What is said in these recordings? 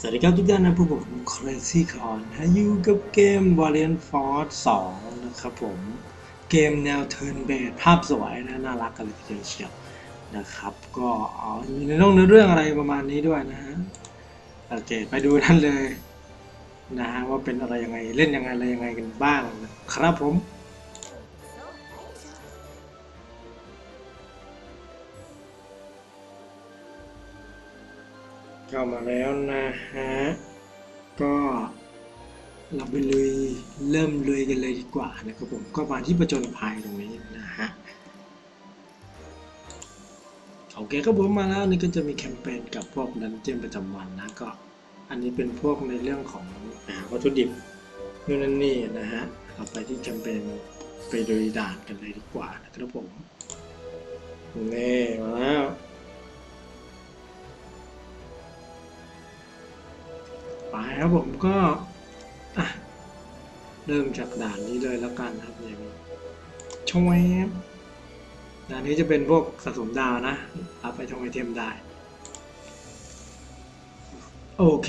สวัสดีครับทุกท่านนะพวกผม Crazy Con นะอยู่กับเกม Valiant Force 2 นะครับผม เกมแนว Turn Based ภาพสวยนะน่ารักกันเลยทีเดียวเชียวนะครับ ก็เอามีในเรื่องเนื้อเรื่องอะไรประมาณนี้ด้วยนะฮะ โอเค ไปดูนั่นเลยนะฮะว่าเป็นอะไรยังไงเล่นยังไงอะไรยังไงกันบ้างนะครับผม เข้ามาแล้วนะฮะ ก็เราไปลุยเริ่มลุยกันเลยดีกว่านะครับผม ก็มาที่ประจนภัยตรงนี้นะฮะโอเคครับผมมาแล้วนี่ก็จะมีแคมเปญกับพวกดันเจียนประจำวันนะก็ อันนี้เป็นพวกในเรื่องของอาวัตถุดิบนู่นนั่นนี่นะฮะเราไปที่แคมเปญไปลุยด่านกันเลยดีกว่านะครับผมนี่มาแล้ว ไปครับผมก็อะเริ่มจากด่านนี้เลยแล้วกันครับอย่างชงแวบด่านนี้จะเป็นพวกสะสมดาวนะรับไปทงไอเทมได้ โอเค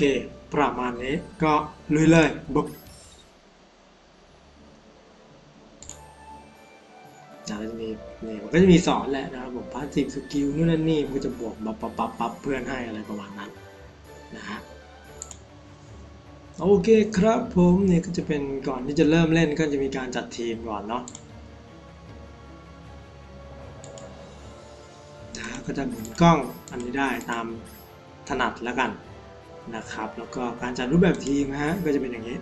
ประมาณนี้ก็ลุยเลยบึกนะก็จะมีนี่มันก็จะมีสอนแหละนะครับผมพาสซีฟสกิลนู่นนั่นนี่มันก็จะบวกบับปับปับปับเพื่อนให้อะไรประมาณนั้นนะฮะ โอเคครับผมเนี่ยก็จะเป็นก่อนที่จะเริ่มเล่นก็จะมีการจัดทีมก่อนเนาะนะก็จะหมุนกล้องอันนี้ได้ตามถนัดแล้วกันนะครับ แล้วก็การจัดรูปแบบทีมฮะก็จะเป็นอย่างนี้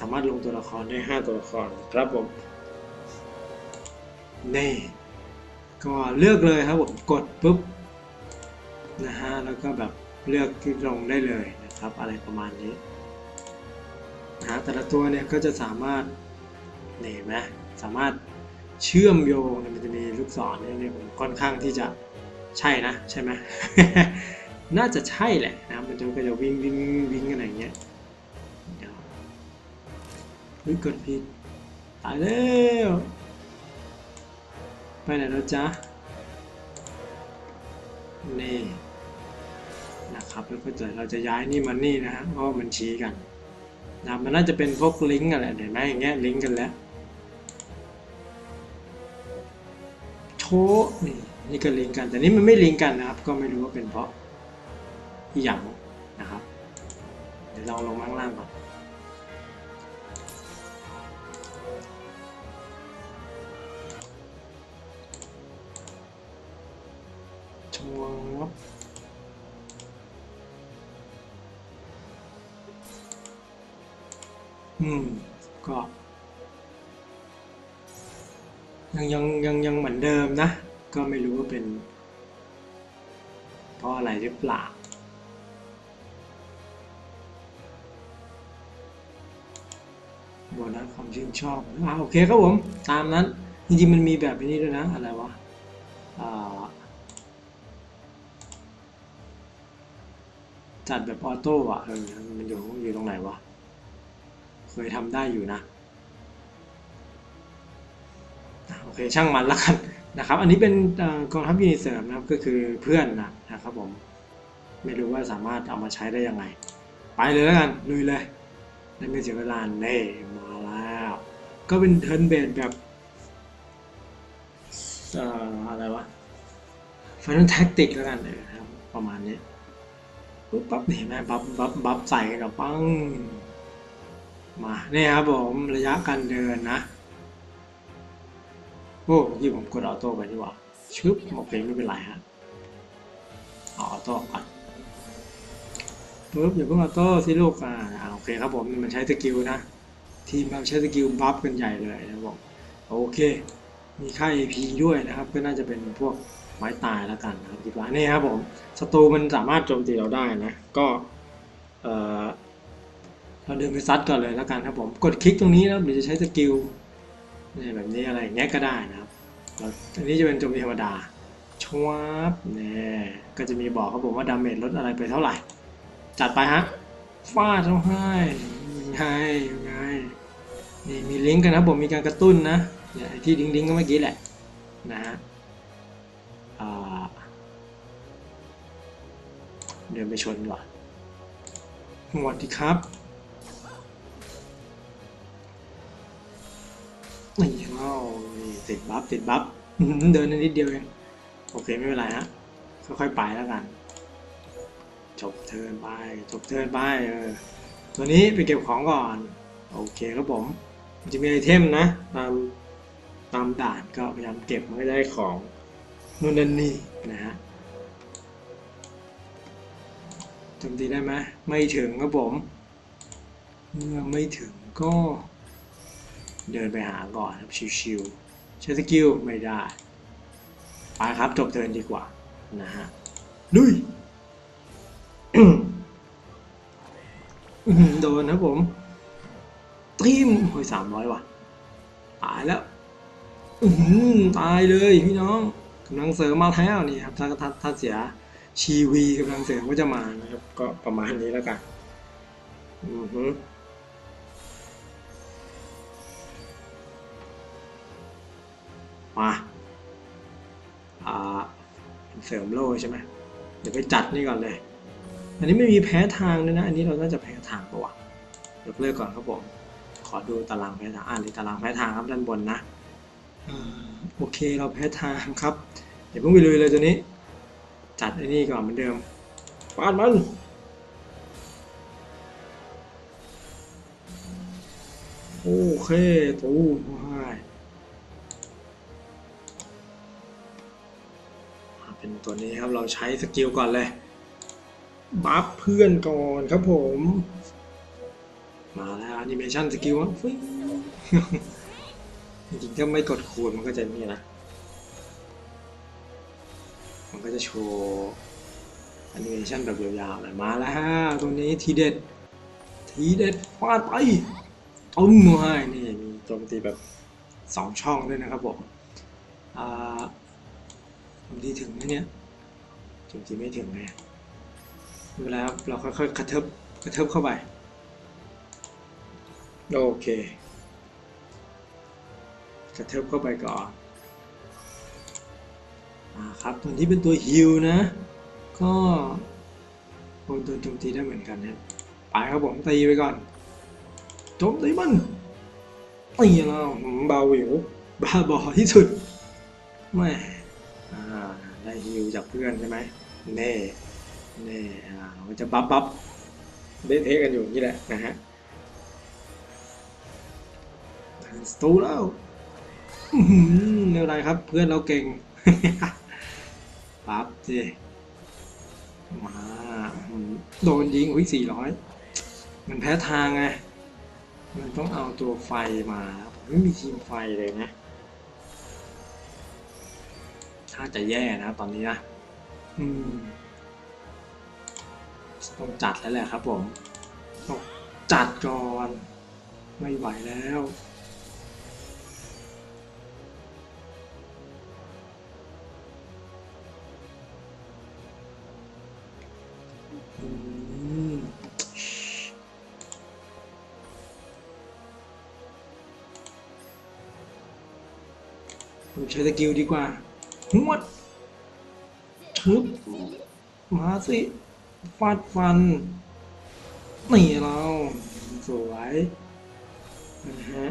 สามารถลงตัวละครได้ 5 ตัวละครครับผมนี่ก็เลือกเลยครับผมกดปุ๊บนะฮะแล้วก็แบบเลือกที่ลงได้เลยนะครับ อะไรประมาณนี้ นะแต่ละตัวเนี่ยก็จะสามารถเนี่ยเห็นไหมสามารถเชื่อมโยงมันจะมีลูกศรเนี่ยเนี่ยผมค่อนข้างที่จะใช่นะใช่ไหมน่าจะใช่แหละนะมันจะก็จะวิ่งวิ่งวิ่งกันอะไรอย่างเงี้ยเดี๋ยวเฮ้ยกดผิดตายแล้วไปไหนแล้วจ๊ะนี่นะครับแล้วก็จะเราจะย้ายนี่มานี่นะฮะเพราะมันชี้กัน นะมันน่าจะเป็นพวกลิงก์อะไรเห็นไหมอย่างเงี้ยลิงก์กันแล้วโชว์นี่นี่ก็ลิงก์กัน แต่นี่มันไม่ลิงก์กันนะครับ ก็ไม่รู้ว่าเป็นเพราะอีหยังนะครับ เดี๋ยวลองลงมาข้างล่างก่อนชวบ อืม ก็ยังยังยังยังเหมือนเดิมนะ ก็ไม่รู้ว่าเป็น เพราะอะไรหรือเปล่าโบนัสความชื่นชอบอ่าโอเคครับผม ตามนั้น จริงๆมันมีแบบนี้ด้วยนะ อะไรวะอ่าจัดแบบออโต้อะเออมันอยู่อยู่ตรงไหนวะ เคยทำได้อยู่นะโอเคช่างมันละกันนะครับ อันนี้เป็นกองทัพยูนิเสริมนะครับก็คือเพื่อนนะนะครับผมไม่รู้ว่าสามารถเอามาใช้ได้ยังไง ไปเลยแล้วกันลุยเลยได้ไม่เสียเวลาเน่มาแล้ว ก็เป็นเทิร์นเบสแบบเอ่ออะไรวะ Final Tactic แล้วกันเลยนะครับประมาณนี้ปุ๊บปั๊บเห็นไหมบัฟบัฟบัฟใส่กันกับปัง มาเนี่ยครับผมระยะการเดินนะ โอ้ยี่ผมกดออโต้ไปดีกว่าชึบโอเคไม่เป็นไรฮะออโต้ก่อนปุ๊บอย่าเพิ่งออโต้สิลูกอ่าโอเคครับผมมันใช้สกิลนะ ทีมเราใช้สกิลบัฟกันใหญ่เลยนะบอกโอเค มีค่า AP ด้วยนะครับ ก็น่าจะเป็นพวกไม้ตายแล้วกันนะครับคิดว่านี่ครับผมศัตรูมันสามารถโจมตีเราได้นะ ก็เอ่อ เราเดินไปซัดก่อนเลยแล้วกันครับผมกดคลิกตรงนี้นะหรือจะใช้สกิลนี่แบบนี้อะไรอย่างเงี้ยก็ได้นะครับอันนี้จะเป็นโจมตีธรรมดาชวบเนี่ยก็จะมีบอกครับผมว่าดาเมจลดอะไรไปเท่าไหร่ จัดไปฮะฟาดเขาให้ยังไงยังไงนี่มีลิงก์กันนะผมมีการกระตุ้นนะเนี่ยที่ลิงก์ลิงก์ก็เมื่อกี้แหละนะฮะเดินไปชนก่อนหมดดีครับ นี่เอ้านี่ติดบัฟติดบัฟเดินนิดเดียวเองโอเคไม่เป็นไรฮะค่อยๆไปแล้วกัน จบเทินไป จบเทินไปเออตัวนี้ไปเก็บของก่อน โอเคครับผมมันจะมีไอเทมนะ ตามตามด่านก็พยายามเก็บไม่ได้ของนู่นนั่นนี่นะฮะจมตีได้ไหมไม่ถึงครับผม เมื่อไม่ถึงก็ เดินไปหาก่อนครับชิวๆใช้สกิลไม่ได้ ไปครับจบเทินดีกว่านะฮะลุยโดนนะผมทีมโอ้ยสามร้อยว่ะ ตายแล้วตายเลยพี่น้องกำลังเสริมมาแล้วนี่ครับถ้าถ้าถ้าเสียชีวีกำลังเสริมก็จะมานะครับ ก็ประมาณนี้แล้วกัน อือหื เสริมโล่ใช่ไหมเดี๋ยวไปจัดนี่ก่อนเลย อันนี้ไม่มีแพ้ทางด้วยนะ อันนี้เราน่าจะแพ้ทางปะวะยกเลิกก่อนครับผม ขอดูตารางแพ้ทาง อ่านในตารางแพ้ทางครับด้านบนนะอโอเคเราแพ้ทางครับเดี๋ยวเพิ่งไปลุยเลยตัวนี้ จัดไอ้นี่ก่อนเหมือนเดิมฟาดมันโอเคตูม ตัวนี้ครับเราใช้สกิลก่อนเลยบัฟเพื่อนก่อนครับผม มาแล้วแอนิเมชันสกิลฟิ้งจริงๆถ้าไม่กดคูณมันก็จะนี่นะ มันก็จะโชว์แอนิเมชันแบบยาวๆเลยมาแล้วฮะตัวนี้ทีเด็ด ทีเด็ดฟาดไปต้มให้นี่มีโจมตีแบบสองช่องด้วยนะครับผมอ่า โจมตีถึงไหมเนี่ยโจมตีไม่ถึงไงดูแล้วเราค่อยๆกระเทิบกระเทิบเข้าไป โอเค กระเทิบเข้าไปก่อนอ่าครับตัวนี้เป็นตัวฮิลนะ ก็โดนโจมตีได้เหมือนกันนะไปครับผมตีไปก่อนโจมตีมันตีแล้วเบาหิวบ้าบอที่สุดแม่ ได้ฮิลจากเพื่อนใช่ไหมเน่นี่อ่ามันจะบัฟบัฟเล่นเทกันอยู่นี่แหละนะฮะสตูแล้วอื้อหือไม่เป็นไรครับ เพื่อนเราเก่งปั๊บสิมาโดนยิงอุ้ยสี่ร้อยมันแพ้ทางไง มันต้องเอาตัวไฟมาผมไม่มีทีมไฟเลยนะ ถ้าจะแย่นะตอนนี้นะอืมต้องจัดแล้วแหละครับผมต้องจัดก่อนไม่ไหวแล้วผมใช้สกิลดีกว่า หวดทึบมาสิฟาดฟันนี่เราสวยนะฮะ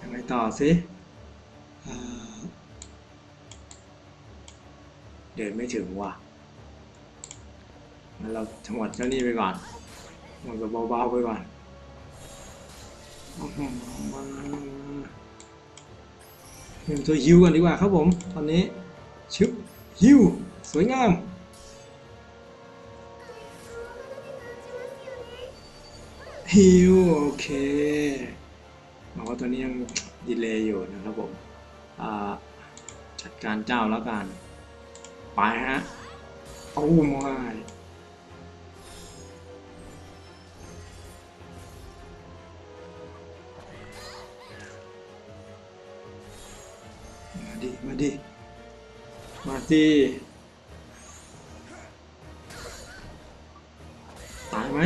ยังไงต่อสิเดินไม่ถึงว่ะงั้นเราถงหวัดเจ้านี่ไปก่อนมันก็เบาๆไปก่อน ตัวฮิวกันดีกว่าครับผมตอนนี้ชึบฮิวสวยงามฮิวโอเคบอกว่าตัวนี้ยังดีเลย์อยู่นะครับผมจัดการเจ้าแล้วกัน ไปฮะตู้ไว้ มาดิ มาดิตายไหม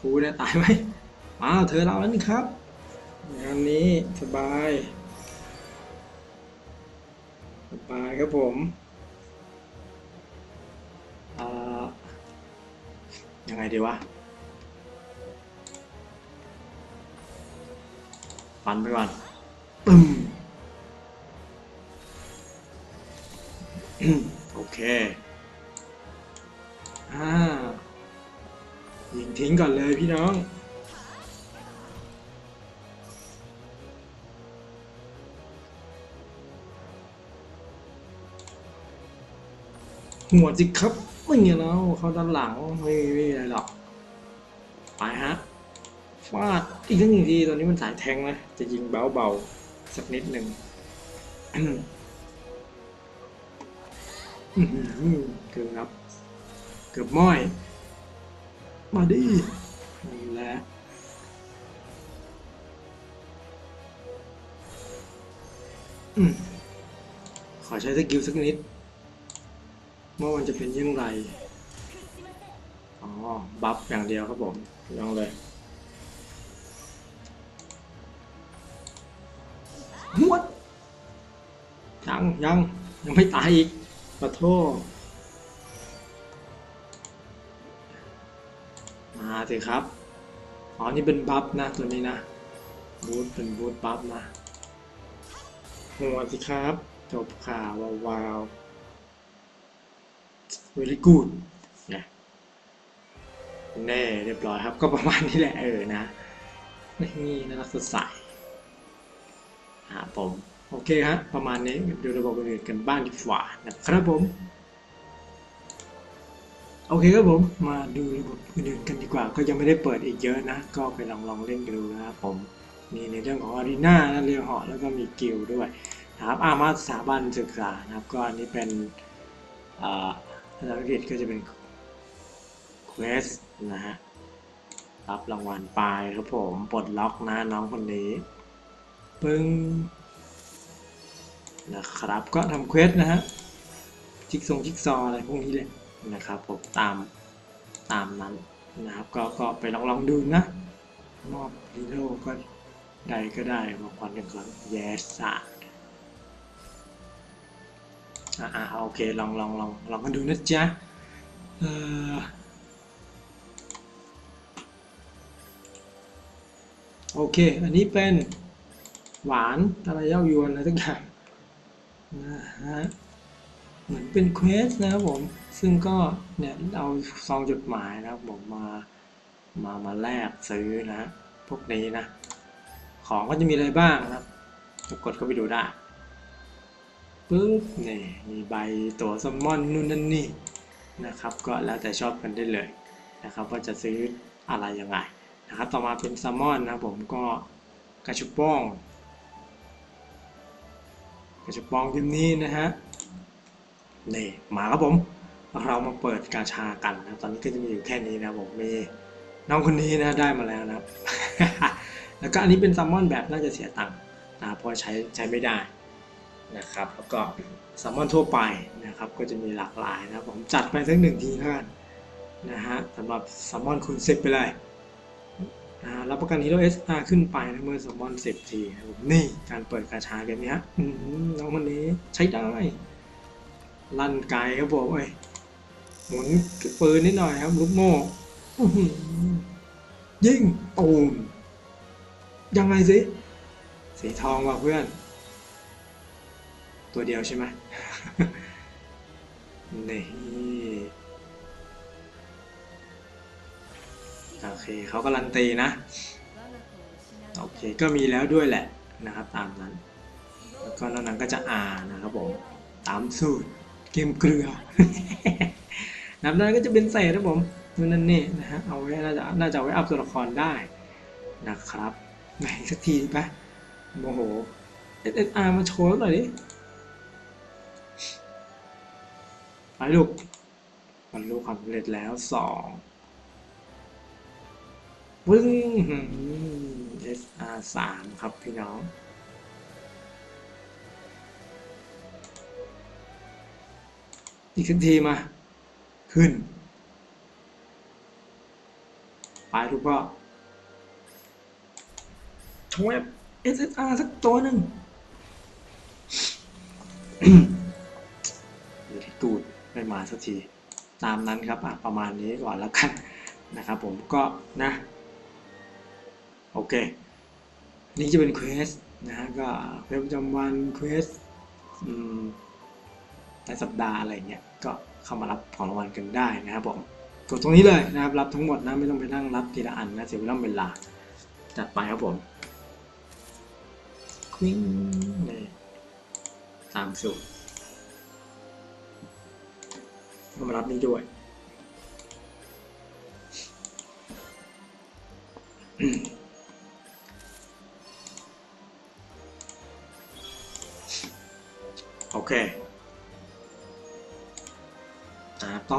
กูเนี่ยตายไหมมาเธอเราแล้วนี่ครับงานนี้สบาย สบายครับผมยังไงดีวะฟันไปก่อน โอเคอ่ายิงทิ้งก่อนเลยพี่น้องหัวจิกครับไม่เงี้ยแล้วเขาด้านหลังไม่ไม่มีอะไรหรอกไปฮะฟาดอีกสักหนึ่งทีตอนนี้มันสายแทงนะจะยิงเบาๆสักนิดหนึ่ง เกือบครับ เกือบม้อย มาดินี่แหละขอใช้สกิลสักนิดว่ามันจะเป็นยังไงอ๋อ บัฟอย่างเดียวครับผมลองเลยหวดยังยังยังไม่ตายอีก ขอโทษมาสิครับ อ๋อ นี่เป็นบัฟนะ ตัวนี้นะ บูทเป็นบูทบัฟนะหัวสิครับ จบข่าววาวๆ very good นะแน่เรียบร้อยครับ ก็ประมาณนี้แหละเออนะ นี่น่ารักสดใสครับผม โอเคฮะประมาณนี้ดูระบบอื่นกันบ้างดีกว่านะครับผม โอเคครับผมมาดูระบบอื่นๆกันดีกว่า ก็ยังไม่ได้เปิดอีกเยอะนะ ก็ไปลองลองเล่นกันดูนะครับผมมีในเรื่องของอารีนานะเรียเหาะแล้วก็มีกิลด์ด้วยนะครับอามาสถาบันศึกษานะครับ ก็อันนี้เป็นภาษาอังกฤษก็จะเป็น Quest นะฮะรับรางวัลไปครับผมปลดล็อกนะน้องคนนี้ ปึ้ง นะครับ ก็ทำเควสนะฮะจิกซงจิกซออะไรพวกนี้เลยนะครับผมตามตามนั้นนะครับ ก็ก็ไปลองลองดูนะ มอบฮีโร่ก็ใดก็ได้มาควันกันก่อน yes อะอ่าอ่าโอเคลองลองลองลองกันดูนะจ๊ะเออโอเค อันนี้เป็นหวานอะไรเย้ายวนอะไรทุกอย่าง นะฮะเหมือนเป็นเควสนะครับผม ซึ่งก็เนี่ยเอาซองจดหมายนะครับผมมามามาแลกซื้อนะฮะพวกนี้นะ ของก็จะมีอะไรบ้างนะครับกดเข้าไปดูได้ปึ๊บนี่มีใบตัวซัมมอนนู่นนั่นนี่นะครับก็แล้วแต่ชอบกันได้เลยนะครับว่าจะซื้ออะไรยังไงนะครับต่อมาเป็นซัมมอนนะครับผมก็กระชุบป้อง กระปองทีมนี้นะฮะนี่มาครับผม เรามาเปิดกาชากันนะตอนนี้ก็จะมีอยู่แค่นี้นะผมมีน้องคนนี้นะได้มาแล้วนะครับ แล้วก็อันนี้เป็นซัมมอนแบบน่าจะเสียตังค์นะเพราะใช้ใช้ไม่ได้นะครับ แล้วก็ซัมมอนทั่วไปนะครับ ก็จะมีหลากหลายนะผมจัดไปสักหนึ่งทีแล้วกันนะฮะสำหรับซัมมอนคูณสิบไปเลย รับประกันฮีโร่เอสอาขึ้นไปนะเมื่อซัมมอนสิบทีนะผมนี่การเปิดกาชาเกมนี้ฮะอืมน้องคนนี้ใช้ได้ ลั่นไกลครับผมเอ้ยหมุนปืนนิดหน่อยครับลูกโม่ยิงตูมยังไงสิ สีทองว่ะเพื่อน ตัวเดียวใช่ไหมนี่ เคเขาการันตีนะ โอเคก็มีแล้วด้วยแหละนะครับตามนั้น แล้วก็นอกนั้นก็จะอ่านนะครับผมตามสูตรเกมเกลือนับนั้นก็จะเป็นเศษนะผมนู่นนั่นนี่นะฮะเอาไว้น่าจะน่าจะไว้อัพตัวละครได้นะครับไหนสักทีไปะโมโห SSR มาโชว์หน่อยดิไปลูกบรรลุความสำเร็จแล้วสอง วึ้ง SR สามครับพี่น้อง อีกสักทีมา ขึ้น ไปทุกก็ชงแอป SSR สักตัวหนึ่งอยู่ที่ตูดไม่มาสักที ตามนั้นครับประมาณนี้ก่อนแล้วกันนะครับผมก็นะ โอเค นี่จะเป็นเควสนะฮะก็เควสประจำวันเควสอืมรายสัปดาห์อะไรเงี้ยก็เข้ามารับของรางวัลกันได้นะครับผมกดตรงนี้เลยนะครับรับทั้งหมดนะไม่ต้องไปนั่งรับทีละอันนะเสียเวลาเวลาจัดไปครับผมควิ้งนี่ตามสูตรก็มารับนี้ด้วย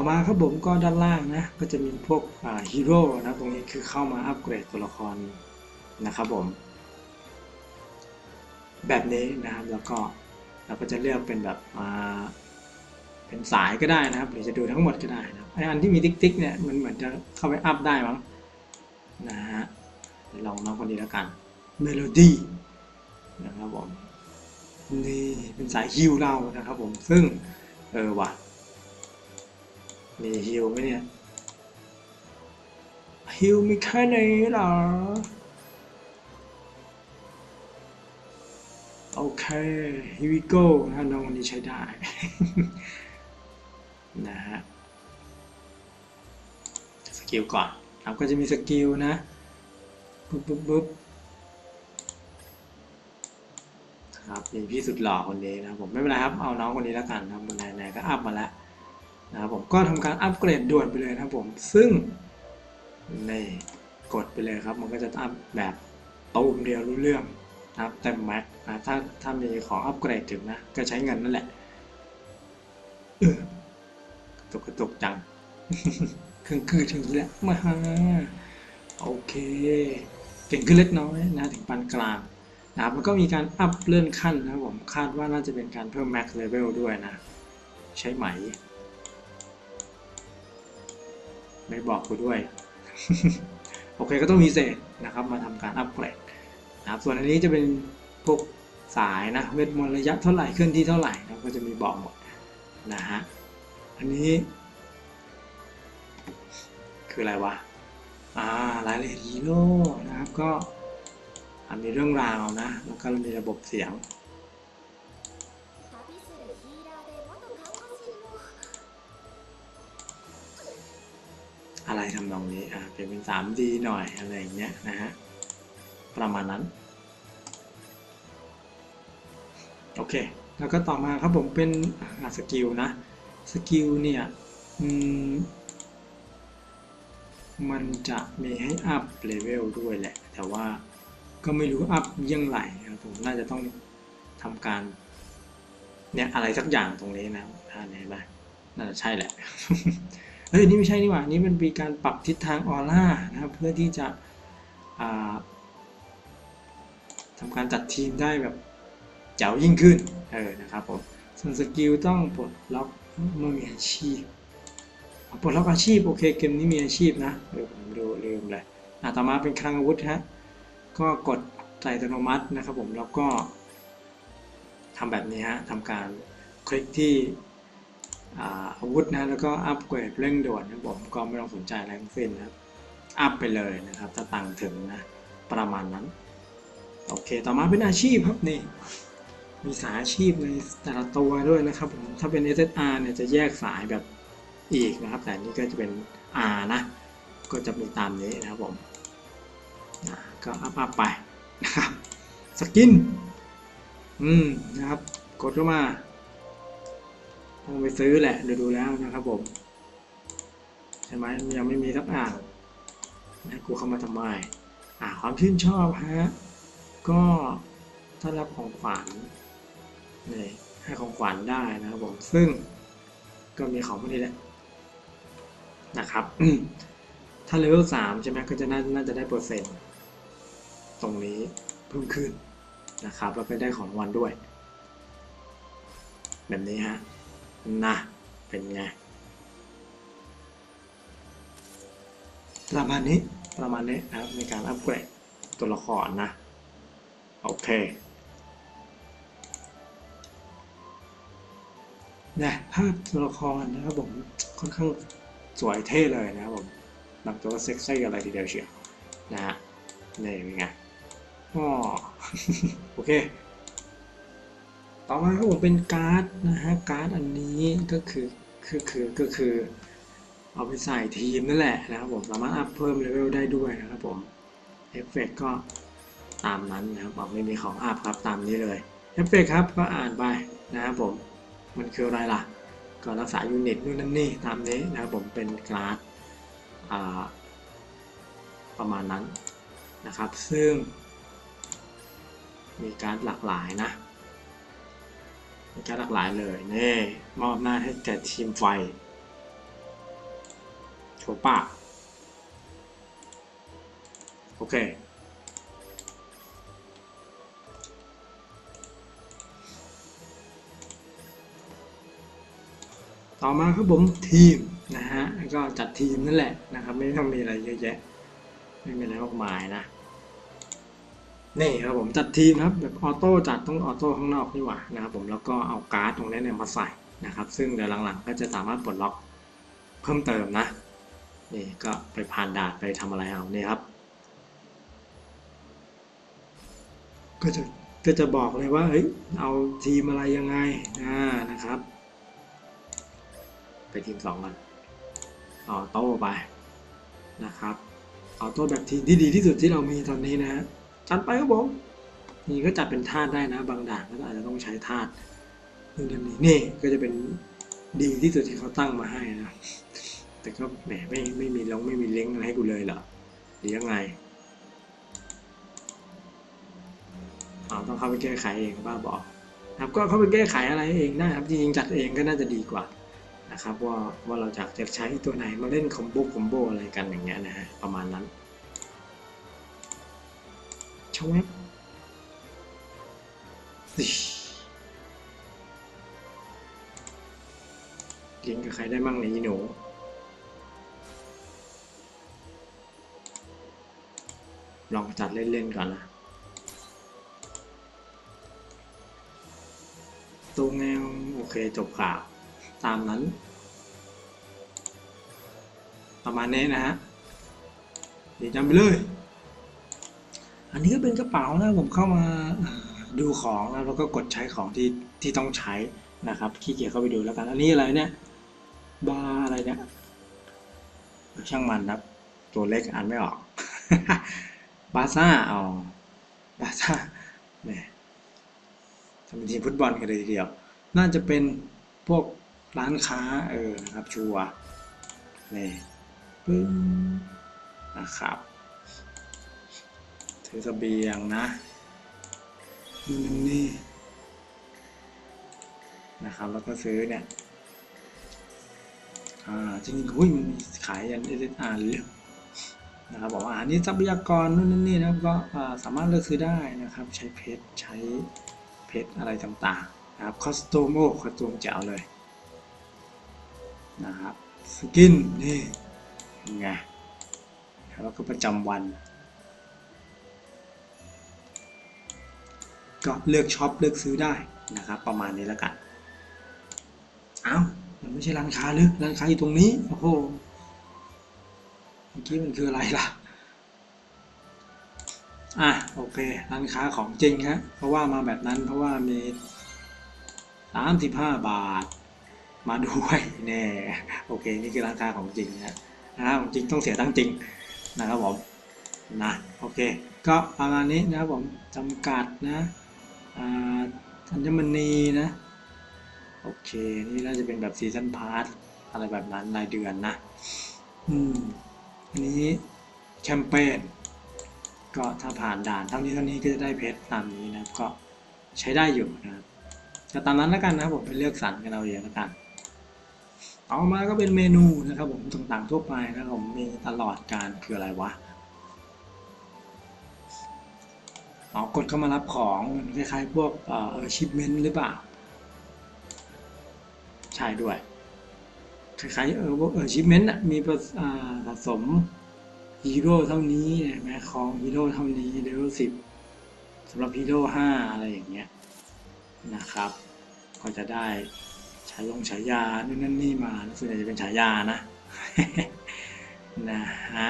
มาครับผมก็ด้านล่างนะ ก็จะมีพวกฮีโร่นะตรงนี้คือเข้ามาอัปเกรดตัวละครนะครับผม แบบนี้นะครับแล้วก็เราก็จะเลือกเป็นแบบอ่าเป็นสายก็ได้นะครับหรือจะดูทั้งหมดก็ได้นะไออันที่มีติ๊กๆเนี่ยมันเหมือนจะเข้าไปอัพได้มั้งนะฮะลองน้องคนนี้แล้วกันเมโลดี้นะครับผมนี่เป็นสายฮิวเรานะครับผมซึ่งเออว่ะ มีฮิวไหมเนี่ยฮิวมีแค่นี้หรอ โอเค here we go นะน้องวันนี้ใช้ได้ นะฮะสกิลก่อนครับก็จะมีสกิลนะปุ๊บปุ๊บปุ๊บครับมีพี่สุดหล่อคนนี้นะผมไม่เป็นไรครับ เอาน้องคนนี้แล้วกันนะบมันไหนๆก็อัพมาแล้ว ก็ทำการอัปเกรดด่วนไปเลยนะครับผม ซึ่งนี่กดไปเลยครับ มันก็จะอัพแบบตูมเดียวรู้เรื่องนะครับเต็มแม็กนะถ้าถ้ามีของอัปเกรดถึงนะ ก็ใช้เงินนั่นแหละเออตกกระตกจังเครื่องคือถึงแล้วมาฮาโอเคเก่งขึ้นเล็กน้อยนะถึงปานกลางนะครับแล้วก็มีการอัพเลื่อนขั้นนะครับผมคาดว่าน่าจะเป็นการเพิ่ม max level ด้วยนะ ใช้ไหม ไม่บอกกูด้วย โอเคก็ต้องมีเศษนะครับมาทำการอัปเกรดนะครับส่วนอันนี้จะเป็นพวกสายนะเวทมนต์ระยะเท่าไหร่เคลื่อนที่เท่าไหร่นะก็จะมีบอกหมดนะฮะอันนี้ คืออะไรวะอ่ารายละเอียดฮีโร่นะครับก็มีเรื่องราวนะแล้วก็มีระบบเสียง ไรทำนองนี้อะเปลี่ยนเป็น 3D หน่อยอะไรอย่างเงี้ยนะฮะประมาณนั้นโอเค แล้วก็ต่อมาครับผมเป็นสกิลนะสกิลเนี่ยมมันจะมีให้อัพเลเวลด้วยแหละ แต่ว่าก็ไม่รู้อัพยังไงนะผมน่าจะต้องทำการเนี่ยอะไรสักอย่างตรงนี้นะอ่าเห็นไหมน่าจะใช่แหละ เฮ้ยนี่ไม่ใช่นี่หว่านี่มันมีการปรับทิศทางออร่านะครับเพื่อที่จะอ่าทำการจัดทีมได้แบบเจ๋วยิ่งขึ้นเออนะครับผมส่วนสกิลต้องปลดล็อกเมื่อมีอาชีพปลดล็อกอาชีพโอเคเกมนี้มีอาชีพนะเออผมดูลืมเลยอะต่อมาเป็นคลังอาวุธฮะก็กดใส่อัตโนมัตินะครับผมแล้วก็ทำแบบนี้ฮะทำการคลิกที่ อาวุธนะแล้วก็อัปเกรดเร่งด่วนนะผมก็ไม่ต้องสนใจอะไรทั้งสิ้นนะครับอัพไปเลยนะครับ ถ้าตังถึงนะ ประมาณนั้น โอเค ต่อมาเป็นอาชีพครับนี่ มีสายอาชีพในแต่ละตัวด้วยนะครับผมถ้าเป็น SSR เนี่ยจะแยกสายแบบอีกนะครับ แต่นี่ก็จะเป็น R นะ ก็จะมีตามนี้นะครับผมก็อัพอัพไปนะครับ สกิน อืมนะครับ กดเข้ามา ต้องไปซื้อแหละดูดูแล้วนะครับผมใช่ไหมยังไม่มีสักอ่างนะกูเข้ามาทำไมอ่าความชื่นชอบฮะก็ถ้ารับของขวัญนี่ให้ของขวัญได้นะครับผมซึ่งก็มีของพวกนี้แหละนะครับถ้าเลเวลสามใช่ไหมก็จะน่าจะได้เปอร์เซ็นต์ตรงนี้เพิ่มขึ้นนะครับแล้วก็ได้ของวัลด้วย แบบนี้ฮะ นะเป็นไง ประมาณนี้ประมาณนี้นะครับในการอัปเกรดตัวละครนะ โอเคเนี่ยภาพตัวละครนะครับผมค่อนข้างสวยเท่เลยนะครับผมบางตัวเซ็กซี่อะไรทีเดียวเชียวนะฮะนี่เป็นไงอ๋อโอเค ต่อมาครับผมเป็นการ์ดนะฮะการ์ดอันนี้ก็คือคือคือก็คือเอาไปใส่ทีมนั่นแหละนะครับผมสามารถอัพเพิ่มเลเวลได้ด้วยนะครับผมเอฟเฟกก็ตามนั้นนะครับบอกไม่มีของอัพครับตามนี้เลยเอฟเฟกครับก็อ่านไปนะครับผมมันคืออะไรล่ะ ก็รักษายูนิตนู่นนั่นนี่ตามนี้นะครับผมเป็นการ์ดอ่าประมาณนั้นนะครับ ซึ่งมีการดหลากหลายนะ การหลากหลายเลยนี่มอบหน้าให้แก่ทีมไฟโชป้าโอเคต่อมาครับผมทีมนะฮะก็จัดทีมนั่นแหละนะครับ ไม่ต้องมีอะไรเยอะแยะ ไม่มีอะไรมากมายนะ นี่ครับผมจัดทีมครับแบบออโต้จัดต้องออโต้ข้างนอกนี่หว่านะครับผมแล้วก็เอาการ์ดตรงนี้เนี่ยมาใส่นะครับ ซึ่งเดี๋ยวหลังๆ ก็จะสามารถปลดล็อกเพิ่มเติมนะนี่ก็ไปผ่านด่านไปทำอะไรเอานี่ครับ ก็จะก็จะบอกเลยว่าเฮ้ยเอาทีมอะไรยังไงอ่านะครับ ไปทีมสองกันออโต้ไปนะครับออโต้แบบทีมที่ดีที่สุดที่เรามีตอนนี้นะฮะ จัดไปครับผมนี่ก็จัดเป็นธาตุได้นะ บางด่านก็อาจจะต้องใช้ธาตุนู่นนี่นี่ก็จะเป็นดีที่สุดที่เขาตั้งมาให้นะ แต่ก็แหมไม่ไม่มีลงไม่มีเล้งอะไรให้กูเลยเหรอหรือยังไงอ๋อต้องเข้าไปแก้ไขเองบ้าบอกครับก็เข้าไปแก้ไขอะไรเองได้ครับจริงๆจัดเองก็น่าจะดีกว่านะครับว่าว่าเราจะจะใช้ตัวไหนมาเล่นคอมโบคอมโบอะไรกันอย่างเงี้ยนะฮะประมาณนั้น ชวบอิ๊ชลิงกับใครได้มั่งเนี่ยอีหนูลองจัดเล่น ๆ ก่อนนะตัวแงวโอเค จบข่าว ตามนั้น ประมาณนี้นะฮะเดี๋ยวจำไปเลย อันนี้ก็เป็นกระเป๋านะผมเข้ามาดูของนะแล้วก็กดใช้ของที่ที่ต้องใช้นะครับขี้เกียจเข้าไปดูแล้วกันอันนี้อะไรเนี่ยบาร์อะไรเนี่ยช่างมันครับ ตัวเล็กอ่านไม่ออกบาซ่าอ๋อบาซ่าแหมทำเป็นทีมฟุตบอลกันเลยทีเดียว น่าจะเป็นพวกร้านค้าเออครับชัวร์นี่ปึ้งนะครับ ถือเสบียงนะนู้นนี่นะครับ แล้วก็ซื้อเนี่ย อ่า จริงๆหุ้ยมันมีขายยันเอสอาร์เลยนะครับบอกว่าอันนี้ทรัพยากรนู่นนี่นะก็สามารถเลือกซื้อได้นะครับ ใช้เพชรใช้เพชรอะไรต่างๆนะครับคอสตูมโอ้คอสตูมแจ๋วเลยนะครับสกินนี่ไงแล้วก็ประจำวัน ก็เลือกช็อปเลือกซื้อได้นะครับ ประมาณนี้แล้วกันเอ้ามันไม่ใช่ร้านค้าหรือร้านค้าอยู่ตรงนี้โอ้โหเมื่อกี้มันคืออะไรล่ะอะโอเคร้านค้าของจริงฮะเพราะว่ามาแบบนั้นเพราะว่ามีสามสิบห้าบาท มาด้วยแน่โอเคนี่คือร้านค้าของจริงนะนะครับของจริงต้องเสียตั้งจริงนะครับผมนะโอเค ก็ประมาณนี้นะครับผมจำกัดนะ อัญมณีนะ โอเค นี่น่าจะเป็นแบบซีซันพาร์ทอะไรแบบนั้นรายเดือนนะ อืมอันนี้แคมเปญก็ถ้าผ่านด่านเท่านี้เท่านี้ก็จะได้เพชรตามนี้นะครับ ก็ใช้ได้อยู่นะครับจะตามนั้นแล้วกันนะครับผมไปเลือกสรรกันเอาเองแล้วกันต่อมาก็เป็นเมนูนะครับผมต่างๆทั่วไปนะครับผมมีตลอดการคืออะไรวะ อ๋อกดเข้ามารับของคล้ายๆพวกเอ่อชิปเมนต์หรือเปล่า ใช่ด้วย คล้ายๆเออพวกเออชิปเมนต์อะมีผสอ่าผสมฮีโร่เท่านี้เนี่ยแม้ของฮีโร่เท่านี้เลเวลสิบสำหรับฮีโร่ห้าอะไรอย่างเงี้ยนะครับ ก็จะได้ฉายงฉายานู่นนั่นนี่มาส่วนใหญ่จะเป็นฉายานะ นะฮะ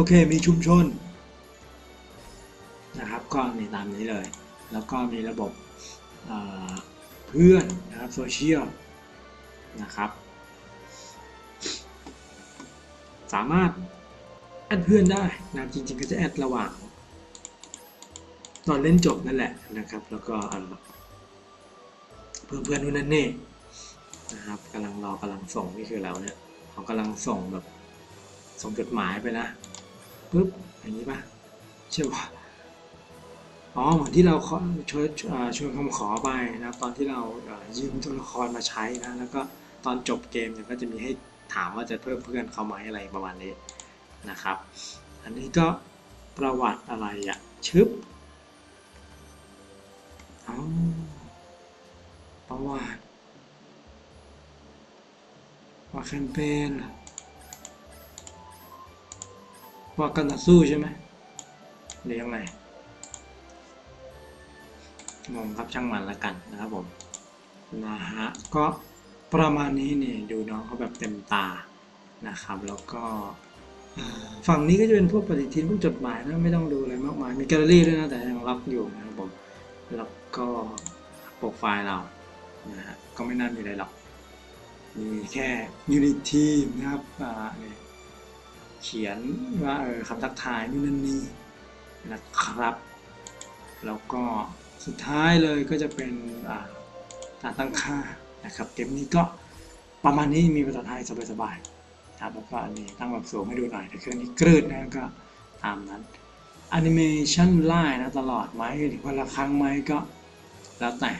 โอเคมีชุมชนนะครับก็มีตามนี้เลย แล้วก็มีระบบเพื่อนนะครับโซเชียลนะครับสามารถแอดเพื่อนได้นะจริงๆ ก็จะแอดระหว่าง ตอนเล่นจบนั่นแหละนะครับ แล้วก็เพื่อนเพื่อนๆนู่นนั่นนี่นะครับกำลังรอกำลังส่งนี่คือเราเนี่ยเขากำลังส่งแบบส่งจดหมายไปนะ ปุ๊บอย่างนี้ปะใช่ปะอ๋อเหมือนที่เราขอชวนท่อชวนคำขอไปนะตอนที่เรายืมตัวละครมาใช้นะแล้วก็ตอนจบเกมเนี่ยก็จะมีให้ถามว่าจะเพิ่มเพื่อนเขาไหมอะไรประมาณนี้นะครับ อันนี้ก็ประวัติอะไรอะชึบอ๋อประวัติว่าแคมเปญ ว่ากันต่อสู้ใช่ไหมหรือยังไงงงครับช่างมันละกันนะครับผมนะฮะก็ประมาณนี้นี่ดูน้องเขาแบบเต็มตานะครับ แล้วก็ฝั่งนี้ก็จะเป็นพวกปฏิทินพวกจดหมายนะไม่ต้องดูอะไรมากมายมีแกลเลอรี่ด้วยนะแต่ยังล็อกอยู่นะครับผมแล้วก็โปรไฟล์เรานะฮะก็ไม่น่ามีอะไรหรอกมีแค่ Unity นะครับอ่าเนี่ย เขียนว่าเออคำทักทายนู่นนั่นนี่นะครับ แล้วก็สุดท้ายเลยก็จะเป็นอ่าการตั้งค่านะครับเกมนี้ก็ประมาณนี้มีภาษาไทยสบายๆครับแล้วก็อันนี้ตั้งแบบสูงให้ดูหน่อยแต่เครื่องนี้กรืดนะก็ตามนั้นแอนิเมชันไล่นะตลอดไหมหรือวันละครั้งไหมก็แล้วแต่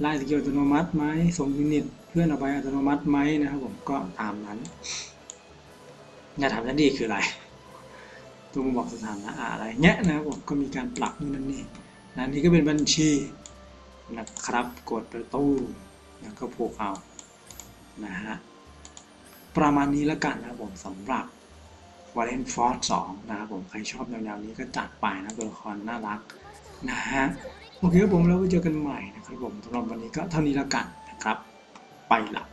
ไล่สกิลอัตโนมัติไหมส่งยูนิตเพื่อนออกไปอัตโนมัติไหมนะครับผมก็ตามนั้น อย่าทำนั้นดีคืออะไรตัวบอกสถานะอะไรเงี้ยนะครับผมก็มีการปรับนู่นนั่นนี่นะนี่ก็เป็นบัญชีนะครับกดประตูแล้วก็ผูกเอานะฮะประมาณนี้แล้วกันนะครับผมสำหรับวาเลนฟอร์สองนะครับผมใครชอบแนวๆนี้ก็จัดไปนะตัวละครน่ารักนะฮะโอเคครับผมแล้วไว้เจอกันใหม่นะครับผมสำหรับวันนี้ก็เท่านี้แล้วกันนะครับ ไปละ